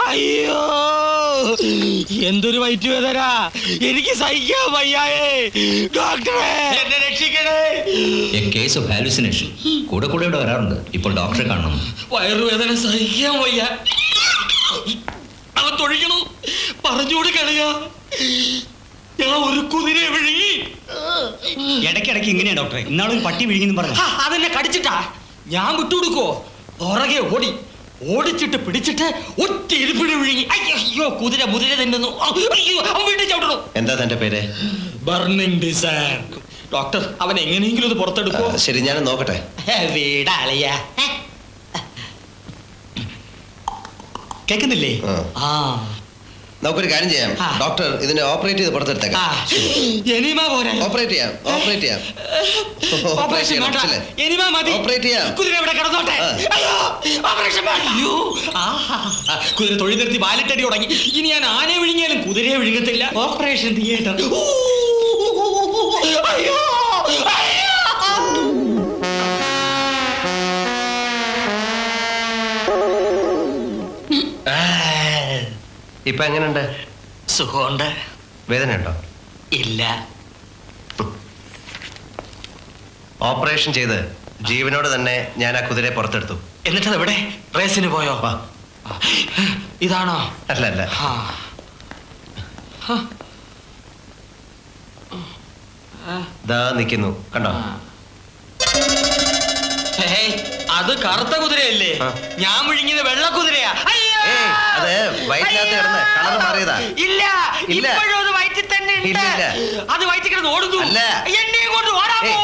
അയ്യോ! എന്തൊരു വയറ്റുവേദന. എനിക്ക് സഹിക്കാൻ വയ്യായേ. ഡോക്ടറെ! എന്നെ രക്ഷിക്കണേ. എ കേസ് ഓഫ് ഹാലുസിനേഷൻ കൂടെ കൂടെ ഇവിടെ വരാറുണ്ട്. ഇപ്പോൾ ഡോക്ടറെ കാണണം. വയറുവേദന സഹിക്കാൻ വയ്യ. അവൻ തൊഴിക്കണു പറഞ്ഞുകൂടി കളയാ. ഞാൻ ഒരു കുതിരയെ വിഴുങ്ങി. ഇടയ്ക്കിടയ്ക്ക് ഇങ്ങനെയാ ഡോക്ടറെ. ഇന്നാളൊരു പട്ടി വിഴുങ്ങി പറഞ്ഞു. അതെന്നെ കടിച്ചിട്ടാ. ഞാൻ വിട്ടുകൊടുക്കോ പുറകെ ഓടി. ഓടിച്ചിട്ട് പിടിച്ചിട്ട് ഒറ്റ ഇരിപ്പിടി വിഴുങ്ങി. അയ്യോ, കുതിര മുതിര തിന്നുന്നു. അയ്യോ അവൻ വീട്ടിൽ ചവിട്ടണു എന്താ തന്റെ പേര്? ബർണിംഗ് ഡിസൈൻ ഡോക്ടർ അവൻ എങ്ങനെയെങ്കിലും ഇത് പുറത്തെടുക്കോ. ശരി ഞാൻ നോക്കട്ടെ. വീടാളിയ. കേക്കുന്നില്ലേ? ആ. ആ നമുക്കൊരു കാര്യം ചെയ്യാം. ഡോക്ടർ ഇതിനെ ഓപ്പറേറ്റ് ചെയ്ത് ആ. പുറത്തെടുത്തേക്കാം എനിമ പോരാ. ഓപ്പറേറ്റ് ചെയ്യാം ഓപ്പറേറ്റ് ചെയ്യാം. ഓപ്പറേഷൻ ചെയ്യണം, വേണ്ട. എനിമ മതി. ഓപ്പറേറ്റ് ചെയ്യാം. കുതിര ഇവിടെ കിടന്നോട്ടെ? അയ്യോ വേണ്ട. അയ്യോ ആഹാ. കുതിര തൊഴിൽ നിർത്തി വാലിട്ടടി തുടങ്ങി. ഇനി ഞാൻ ആനയെ വിഴുങ്ങിയാലും കുതിരയെ വിഴുങ്ങത്തില്ല. Operation theatre. അയ്യോ അയ്യോ. ഇപ്പൊ എങ്ങനെയുണ്ട് സുഖമുണ്ട്. വേദന ഉണ്ടോ ഇല്ല. ഓപ്പറേഷൻ ചെയ്ത് ജീവനോട് തന്നെ ഞാൻ ആ കുതിരയെ പുറത്തെടുത്തു. എന്നിട്ടത് എവിടെ റേസിന് പോയോ. ഇതാണോ? അല്ല അല്ല. ദാ നിൽക്കുന്നു കണ്ടോ? അത് കറുത്ത കുതിരയല്ലേ? ഞാൻ വിഴുങ്ങിയത് വെള്ള കുതിരയാ. വയറ്റിനകത്ത് കിടന്ന് കളറ് മാറിയതാ. ഇല്ല ഇല്ല. ഇപ്പോഴും അത് വയറ്റിൽ തന്നെ ഉണ്ട് ഇല്ല, ഇല്ല. അത് വയറ്റിൽ കിടന്ന് ഓടുന്നു അല്ല. എന്നെ കൊണ്ട് ഓടാൻ ഏയ്,